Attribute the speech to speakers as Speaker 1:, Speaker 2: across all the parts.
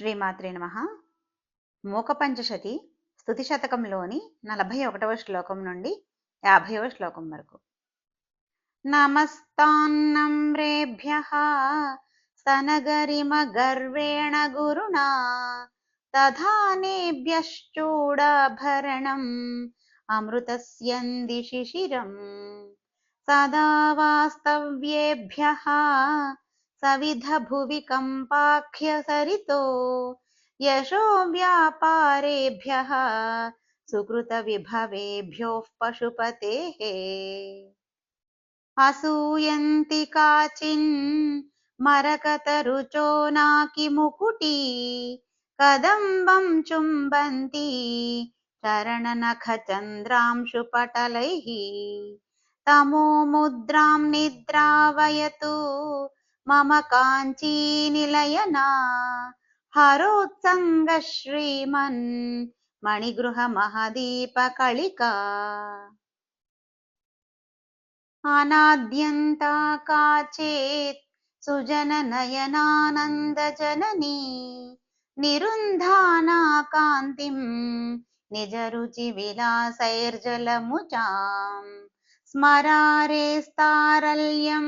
Speaker 1: శ్రీమాత్రే నమ. మూకపంచశతి స్థుతి శతకంలోని నలభై ఒకటవ శ్లోకం నుండి యాభైవ శ్లోకం వరకు. నమస్తాన్నమ్రేభ్య స్తనగరిమ గర్వేణ గురుణా తథానేభ్యశ్చూడాభరణం అమృతస్యంది శిశిరం సదా వాస్తవ్యేభ్య సవిధ భువి కంపాఖ్య సరితో యశో వ్యాపారేభ్య సుకృత విభవేభ్యోః పశుపతేః అసూయంతి కాచిన్ మరకతరుచో నాకి ముకుటి కదంబం చుంబంతి మమ కాంచీ నిలయనా. హరోత్సంగ శ్రీమన్ మణిగృహ మహదీప కళికా. అనాద్యంతా కాచేత్ సుజన నయనానంద జననీ. నిరుంధానా కాంతిం నిజ రుచి విలాసైర్జలముచాం. స్మరారేస్తారల్యం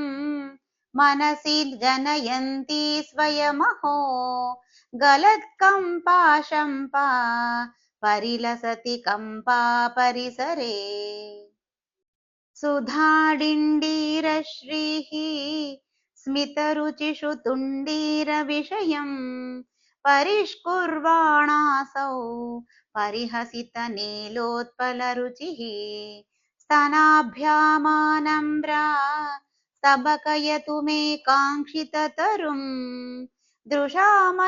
Speaker 1: मनसि जनयन्ती स्वयमहो गलत्कम्पा शम्पा परिलसति कम्पा परिसरे सुधाडिण्डीरश्रीः स्मितरुचिषु तुण्डीरविषयम् परिष्कुर्वाणासौ परिहसितनीलोत्पलरुचिः स्तनाभ्यामानम्रा स्तबकयतु मे काङ्क्षिततरुम् दृशामैशानीनां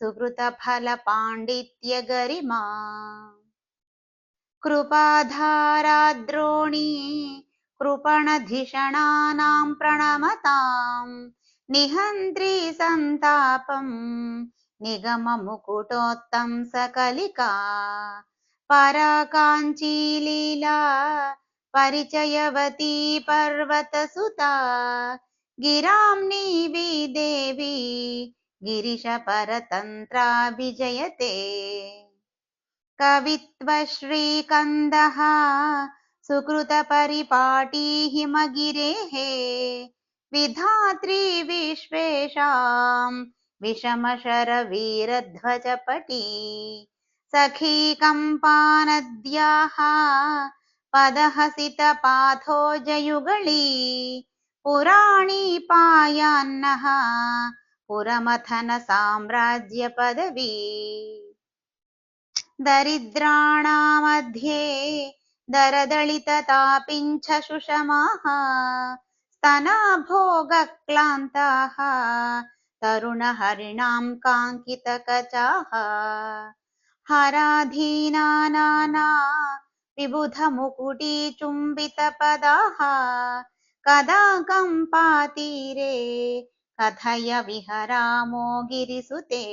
Speaker 1: सुकृतफलपाण्डित्यगरिमा कृपाधाराद्रोणी कृपणधिषणानां प्रणमतां निहन्त्री सन्तापं निगममुकुटोत्तं सकलिका पराकाञ्चीलीला परिचयवती पर्वतसुता गिरां नीवी देवी गिरिशपरतन्त्रा विजयते कवित्वश्रीकन्दः, सुकृतपरिपाटी हिमगिरेः, विधात्री विश्वेषां, विषमशरवीरध्वजपटी, सखी कम्पानद्याः पदहसितपाथोजयुगली पुराणी पायान्नः पुरमथनसाम्राज्यपदवी दरिद्राणामध्ये दरदलिततापिञ्छसुषमाः स्तनाभोगक्लान्ताः तरुणहरिणां काङ्कितकचाः। हराधीना विबुधमुकुटीचुम्बितपदाः। कदा कम्पातीरे कथय विहरामो गिरिसुते।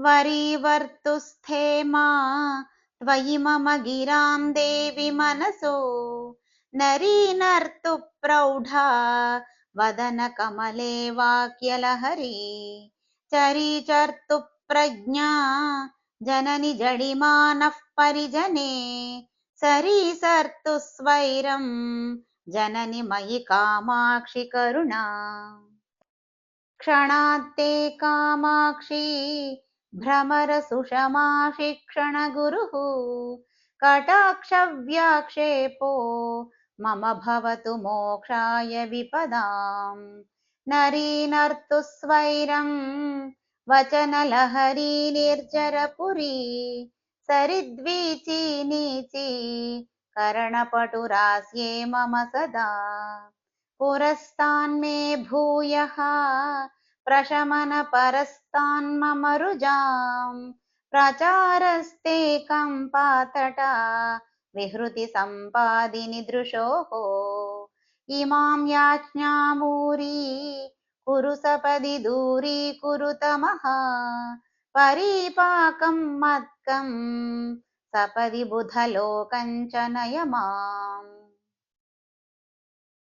Speaker 1: वरीवर्तुस्थे मा त्वयि मम गिरां देवि मनसो। नरीनर्तु प्रौढा वदनकमले वाक्यलहरी। चरीचर्तु प्रज्ञा जननि जडिमानः परिजने सरीसर्तु स्वैरं जननि मयि कामाक्षि करुणा। क्षणात्ते कामाक्षी भ्रमरसुषमा शिक्षणगुरुः कटाक्षव्याक्षेपो मम भवतु मोक्षाय विपदाम्। नरीनर्तु स्वैरं वचनलहरी निर्जरपुरी, सरिद्वीची नीची, करणपटुरास्ये मम सदा। पुरस्तान्मे भूयः प्रशमनपरस्तान्मम रुजां, प्रचारस्ते कम्पातटा विहृति सम्पादिनि दृशोः। इमां याज्ञामूरी పురుషపది దూరీకురుతమః పరీపాకం మత్కం సపది బుధలోకంచ నయమాం.